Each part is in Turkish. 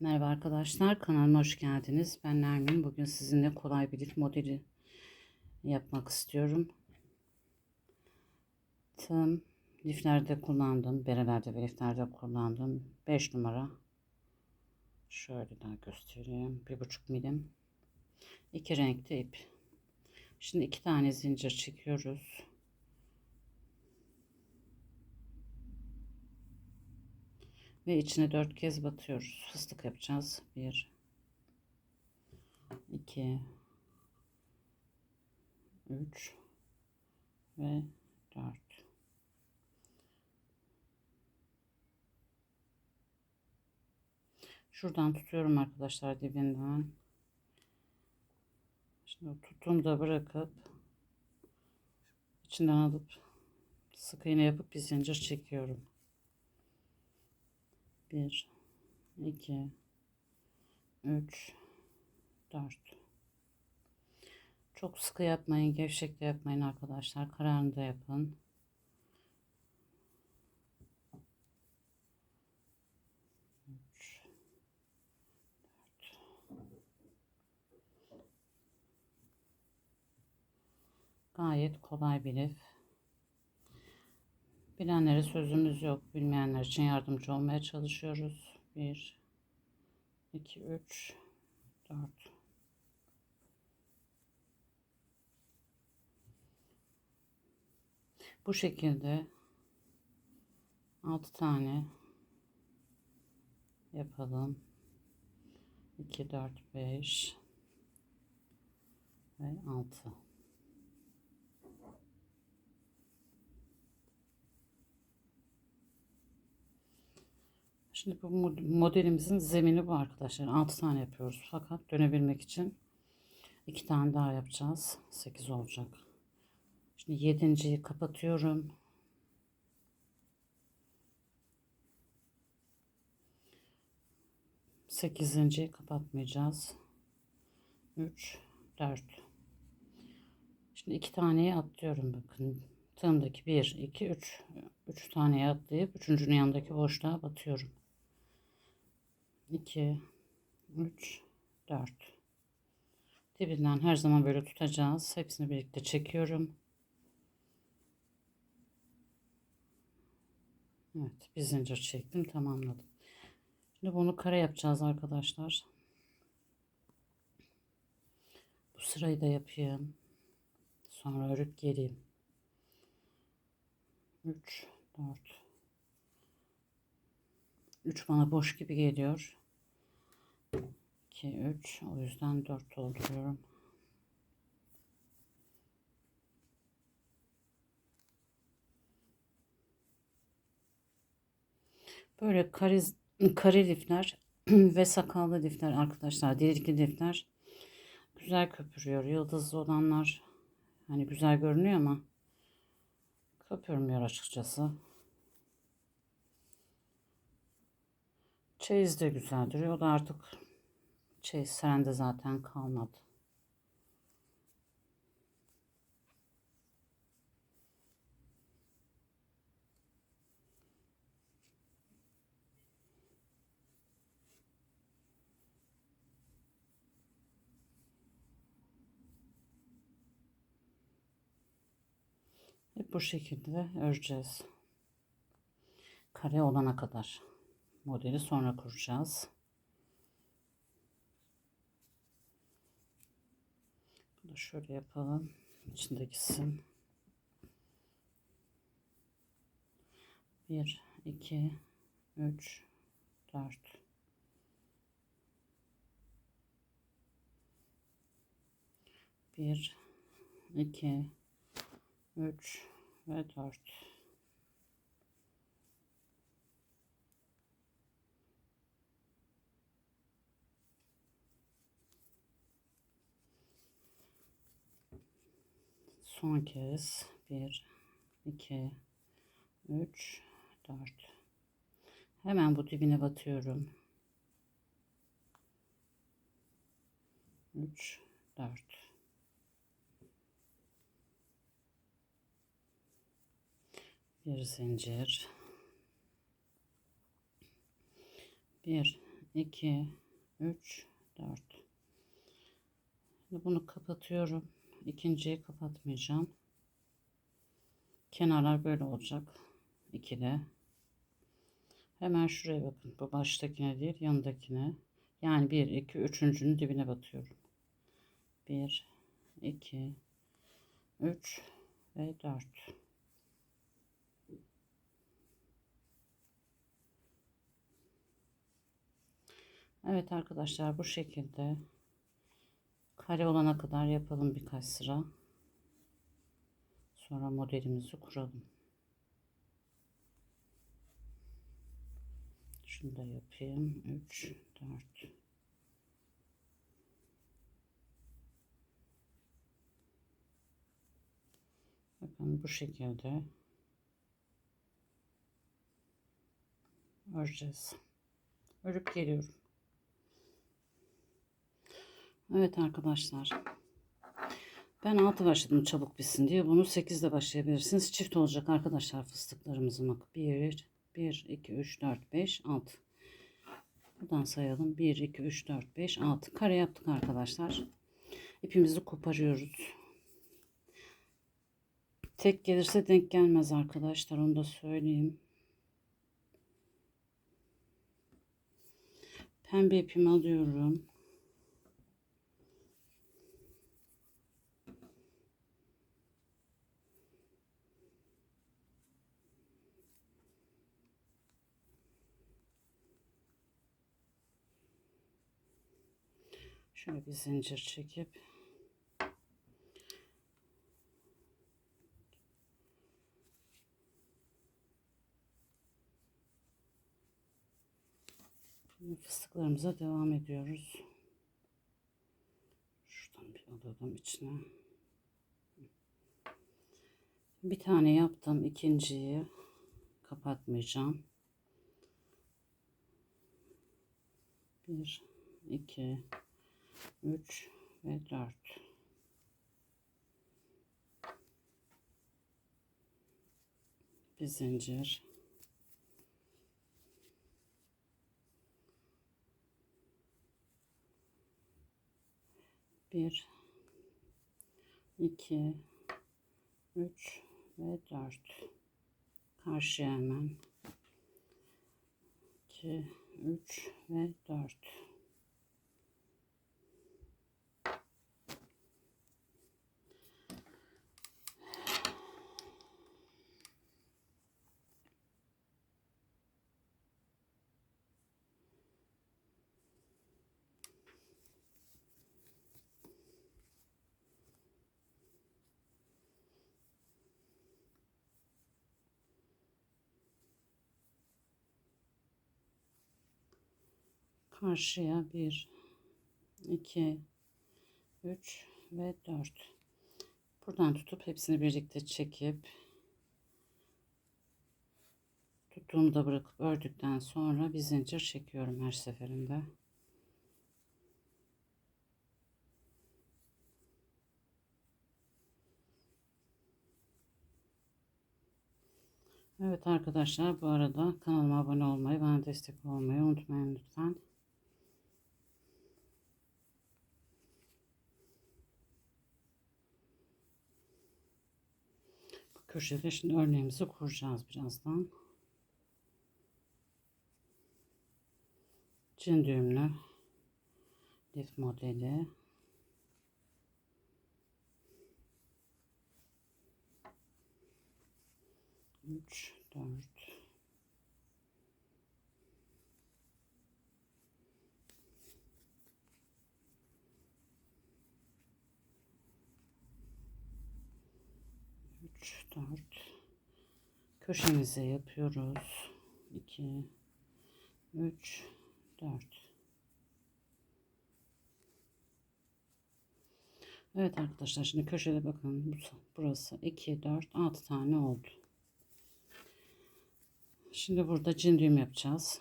Merhaba arkadaşlar, kanalıma hoş geldiniz. Ben Nermin. Bugün sizinle kolay bir lif modeli yapmak istiyorum. Tığım liflerde kullandım, berelerde ve liflerde kullandım. 5 numara. Şöyle daha göstereyim. 1,5 milim. İki renkte ip. Şimdi iki tane zincir çekiyoruz. Ve içine dört kez batıyoruz. Fıstık yapacağız. Bir, iki, üç ve dört. Şuradan tutuyorum arkadaşlar dibinden. Şimdi tuttuğumda bırakıp içinden alıp sık iğne yapıp bir zincir çekiyorum. 1 2 3 4 Çok sıkı yapmayın, gevşek de yapmayın arkadaşlar. Kararında yapın. Üç, dört. Gayet kolay bir lif. Bilenlere sözümüz yok. Bilmeyenler için yardımcı olmaya çalışıyoruz. 1 2 3 4 Bu şekilde 6 tane yapalım. 2 4 5 ve 6 Şimdi bu modelimizin zemini bu arkadaşlar. 6 tane yapıyoruz. Fakat dönebilmek için 2 tane daha yapacağız. 8 olacak. Şimdi 7.yi kapatıyorum. Sekizinciyi kapatmayacağız. 3 4 Şimdi iki taneyi atlıyorum bakın. Tığımdaki 1 2 3 3 taneyi atlayıp üçüncünün yanındaki boşluğa batıyorum. 2 3 4 dibinden her zaman böyle tutacağız. Hepsini birlikte çekiyorum. Evet bir zincir çektim tamamladım. Şimdi bunu kare yapacağız arkadaşlar. Bu sırayı da yapayım. Sonra örüp geleyim. 3 4 3 bana boş gibi geliyor 2 3 o yüzden 4 dolduruyorum. Böyle kariz, kare lifler ve sakallı lifler arkadaşlar delikli lifler güzel köpürüyor. Yıldızlı olanlar hani güzel görünüyor ama köpürmüyor açıkçası. Çeyiz de güzel duruyor. O da artık şey serende zaten kalmadı. Hep bu şekilde öreceğiz. Kare olana kadar. Modeli sonra kuracağız. Bunu şöyle yapalım. İçinde gitsin. 1, 2, 3, 4. Bir, iki, üç ve dört. Son kez. 1 2 3 4 hemen bu dibine batıyorum. 3 4 bir zincir. 1 2 3 4 Şimdi bunu kapatıyorum. İkinciyi kapatmayacağım. Kenarlar böyle olacak. İkide. Hemen şuraya bakın. Bu baştakine değil yanındakine. Yani 1, 2, üçüncünün dibine batıyorum. 1, 2, 3 ve 4. Evet arkadaşlar bu şekilde kare olana kadar yapalım birkaç sıra. Sonra modelimizi kuralım. Şunu da yapayım. 3, 4. Bakın bu şekilde öreceğiz. Örüp geliyorum. Evet arkadaşlar. Ben 6 başladım çabuk bitsin diye. Bunu 8'de başlayabilirsiniz. Çift olacak arkadaşlar fıstıklarımızın bak. 1, 1, 2, 3, 4, 5, 6. Buradan sayalım. 1, 2, 3, 4, 5, 6. Kare yaptık arkadaşlar. İpimizi koparıyoruz. Tek gelirse denk gelmez arkadaşlar. Onu da söyleyeyim. Pembe ipimi alıyorum. Şöyle bir zincir çekip fıstıklarımıza devam ediyoruz. Şuradan bir alalım içine. Bir tane yaptım. ikinciyi kapatmayacağım. Bir, iki, üç ve dört. Bir zincir. Bir, iki, üç ve dört. Karşıya hemen. İki, üç ve dört. Karşıya 1 2 3 ve 4 buradan tutup hepsini birlikte çekip tuttuğumda bırakıp ördükten sonra bir zincir çekiyorum her seferinde Evet arkadaşlar bu arada kanalıma abone olmayı bana destek olmayı unutmayın lütfen. Köşede şimdi örneğimizi kuracağız birazdan. Cin düğümlü lif modeli. Üç, dört. Üç, dört. Köşemize yapıyoruz. İki, üç, dört. Evet arkadaşlar şimdi köşede bakın burası 2 4 6 tane oldu. Şimdi burada cin düğüm yapacağız.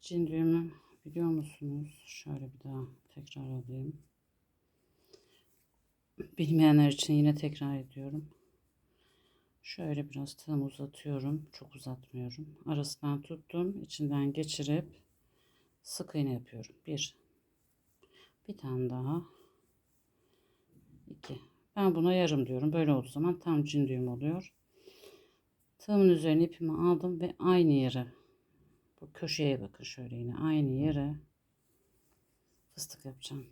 Cin düğümü biliyor musunuz? Şöyle bir daha tekrar alayım. Bilmeyenler için yine tekrar ediyorum. Şöyle biraz tığımı uzatıyorum. Çok uzatmıyorum. Arasından tuttum. içinden geçirip sık iğne yapıyorum. Bir. Bir tane daha. iki. Ben buna yarım diyorum. Böyle olduğu zaman tam cin düğüm oluyor. Tığımın üzerine ipimi aldım ve aynı yere bu köşeye bakın şöyle yine aynı yere fıstık yapacağım.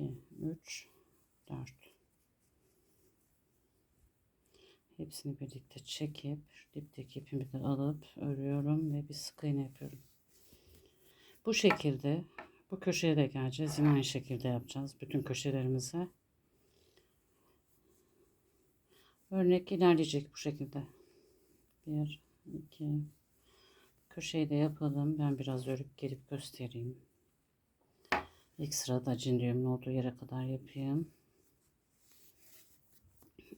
2 3 4 Hepsini birlikte çekip dipteki ipimi de alıp örüyorum ve bir sık iğne yapıyorum. Bu şekilde bu köşeye de geleceğiz. Yine aynı şekilde yapacağız. Bütün köşelerimize. Örnek ilerleyecek bu şekilde. Bir, iki. Köşeyi de yapalım. Ben biraz örüp gelip göstereyim. İlk sırada cin düğümün olduğu yere kadar yapayım. Bir,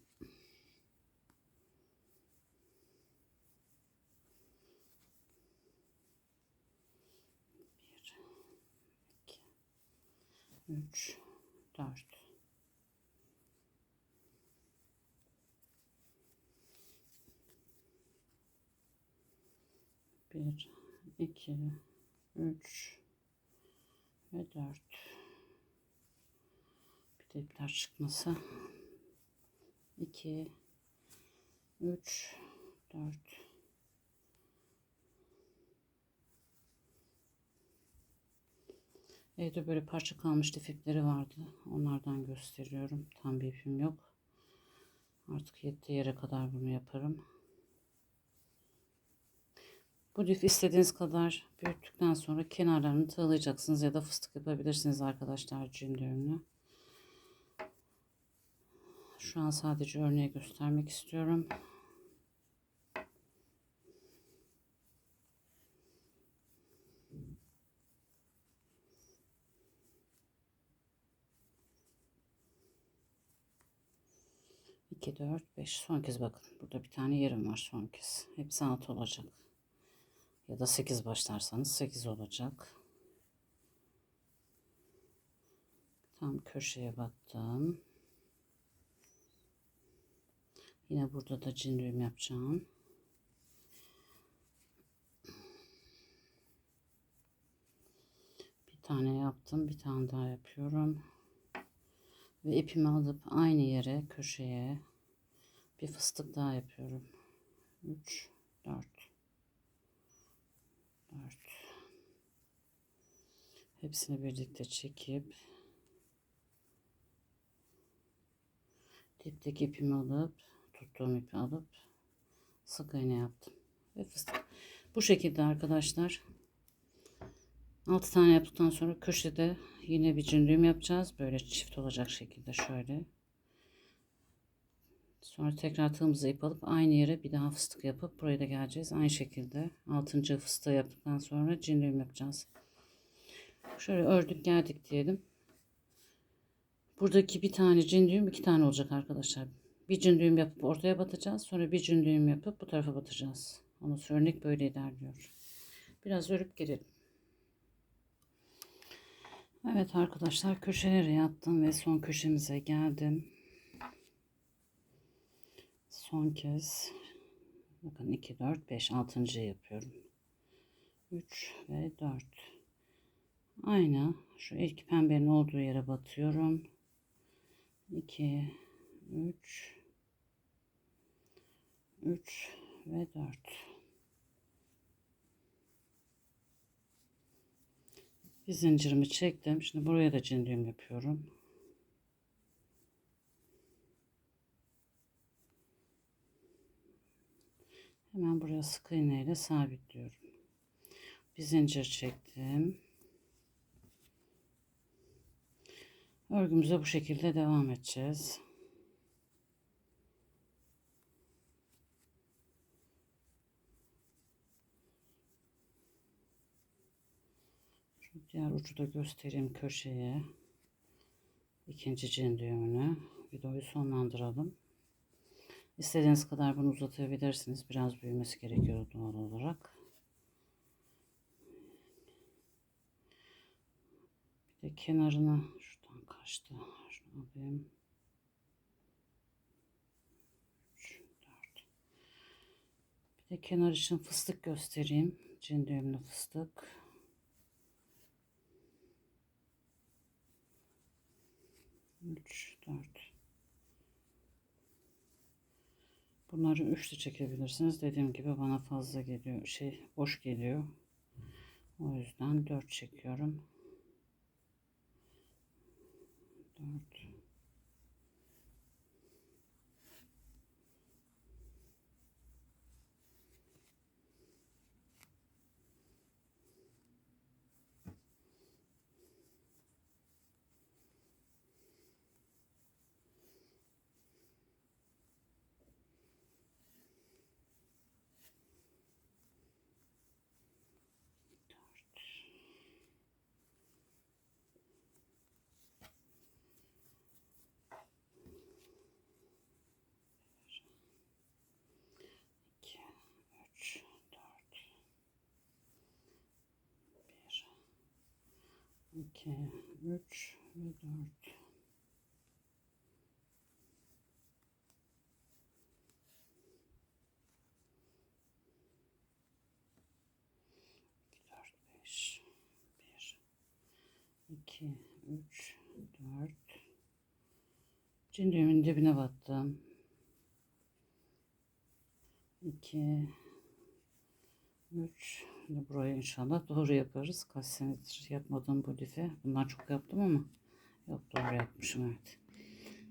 iki, üç, dört. Bir, iki, üç ve dört. Bir de ipler çıkmasa. İki, üç, dört. Evde böyle parça kalmış lif ipleri vardı. Onlardan gösteriyorum. Tam bir ipim yok. Artık yettiği yere kadar bunu yaparım. Bu lif istediğiniz kadar büyüttükten sonra kenarlarını tığlayacaksınız ya da fıstık yapabilirsiniz arkadaşlar düğümlü. Şu an sadece örneği göstermek istiyorum. İki, dört, beş. Son kez bakın. Burada bir tane yerim var son kez. Hepsi altı olacak. Ya da 8 başlarsanız 8 olacak. Tam köşeye battım. Yine burada da cin düğüm yapacağım. Bir tane yaptım. Bir tane daha yapıyorum. Ve ipimi alıp aynı yere köşeye bir fıstık daha yapıyorum. 3 4 4 Hepsini birlikte çekip dipteki ipimi alıp tuttuğum ipi alıp sık iğne yaptım ve fıstık. Bu şekilde arkadaşlar 6 tane yaptıktan sonra köşede yine bir cündüğüm yapacağız. Böyle çift olacak şekilde şöyle. Sonra tekrar tığımızı ip alıp aynı yere bir daha fıstık yapıp buraya da geleceğiz. Aynı şekilde 6. fıstığı yaptıktan sonra cin yapacağız. Şöyle ördük geldik diyelim. Buradaki bir tane cin düğüm iki tane olacak arkadaşlar. Bir cin düğüm yapıp ortaya batacağız. Sonra bir cin düğüm yapıp bu tarafa batacağız. Ama örnek böyle ilerliyor. Biraz örüp gelelim. Evet arkadaşlar köşeleri yaptım ve son köşemize geldim son kez bakın 2 4 5 6. yapıyorum 3 ve 4 aynı şu ilk pembenin olduğu yere batıyorum. 2 3 3 ve 4 bir zincirimi çektim. Şimdi buraya da cindüğüm yapıyorum. Hemen buraya sık iğne ile sabitliyorum. Bir zincir çektim. Örgümüze bu şekilde devam edeceğiz. Şu diğer ucu da göstereyim köşeye. İkinci cin düğümünü. Videoyu sonlandıralım. İstediğiniz kadar bunu uzatabilirsiniz. Biraz büyümesi gerekiyor doğal olarak. Bir de kenarına kaçtı? Şunu alayım. 3, 4. Bir de kenar için fıstık göstereyim. Cin düğümlü fıstık. Üç, dört. Bunları üçlü çekebilirsiniz. Dediğim gibi bana fazla geliyor. Şey boş geliyor. O yüzden dört çekiyorum. 2, 3 ve 4. iki, üç, dört. Çin düğümün dibine battım. İki, üç, 3 burayı inşallah doğru yaparız. Kaç senedir yapmadım bu life. Bunlar çok yaptım ama yok doğru yapmışım evet.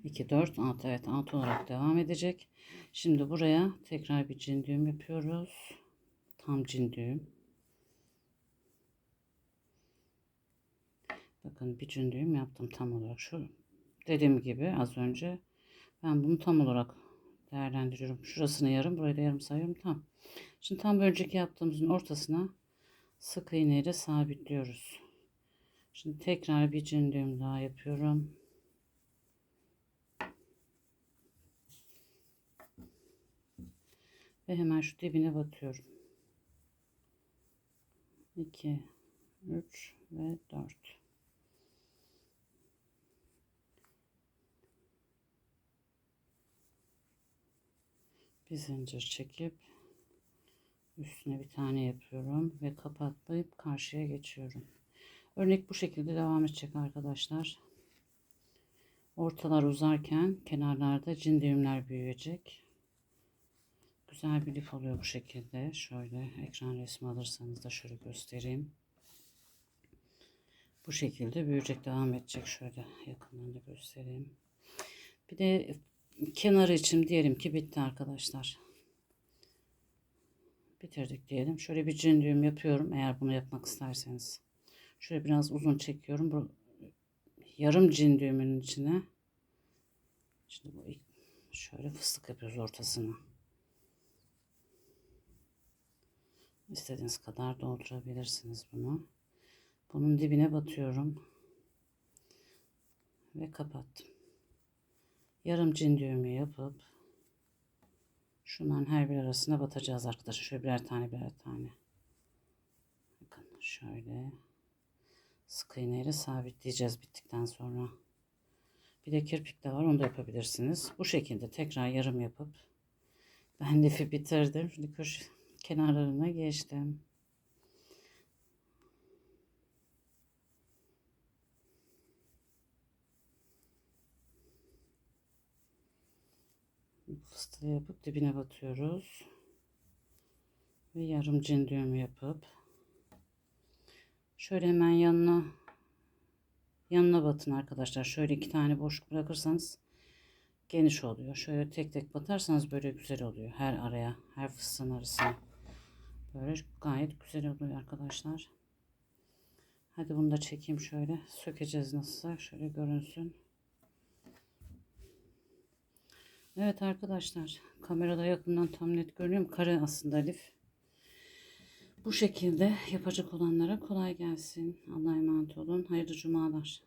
2 4 6 evet 6 olarak devam edecek. Şimdi buraya tekrar bir cin düğüm yapıyoruz. Tam cin düğüm. Bakın bir cin düğüm yaptım tam olarak şu. Dediğim gibi az önce ben bunu tam olarak değerlendiriyorum. Şurasını yarım, burayı da yarım sayıyorum. Tam. Şimdi tam önceki yaptığımızın ortasına sık iğne ile sabitliyoruz. Şimdi tekrar bir cin düğüm daha yapıyorum. Ve hemen şu dibine batıyorum. 2 3 ve 4 bir zincir çekip üstüne bir tane yapıyorum ve kapatmayıp karşıya geçiyorum. Örnek bu şekilde devam edecek arkadaşlar. Ortalar uzarken kenarlarda cin düğümler büyüyecek. Güzel bir lif oluyor bu şekilde. Şöyle ekran resmi alırsanız da şöyle göstereyim. Bu şekilde büyüyecek devam edecek. Şöyle yakından da göstereyim. Bir de kenarı için diyelim ki bitti arkadaşlar. Bitirdik diyelim. Şöyle bir cin düğüm yapıyorum eğer bunu yapmak isterseniz. Şöyle biraz uzun çekiyorum. Bu yarım cin düğümünün içine. Şimdi bu şöyle fıstık yapıyoruz ortasına. İstediğiniz kadar doldurabilirsiniz bunu. Bunun dibine batıyorum. Ve kapattım yarım cin düğümü yapıp şundan her bir arasına batacağız arkadaşlar. Şöyle birer tane birer tane. Bakın şöyle sık iğneyle sabitleyeceğiz bittikten sonra. Bir de kirpik de var onu da yapabilirsiniz. Bu şekilde tekrar yarım yapıp ben lifi bitirdim. Şimdi köşe kenarlarına geçtim. Fıstığı yapıp dibine batıyoruz. Ve yarım cin düğümü yapıp şöyle hemen yanına yanına batın arkadaşlar. Şöyle iki tane boşluk bırakırsanız geniş oluyor. Şöyle tek tek batarsanız böyle güzel oluyor. Her araya, her fıstığın arasına. Böyle gayet güzel oluyor arkadaşlar. Hadi bunu da çekeyim şöyle. Sökeceğiz nasılsa. Şöyle görünsün. Evet arkadaşlar kamerada yakından tam net görünüyor Kare aslında lif. Bu şekilde yapacak olanlara kolay gelsin. Allah'a emanet olun. Hayırlı cumalar.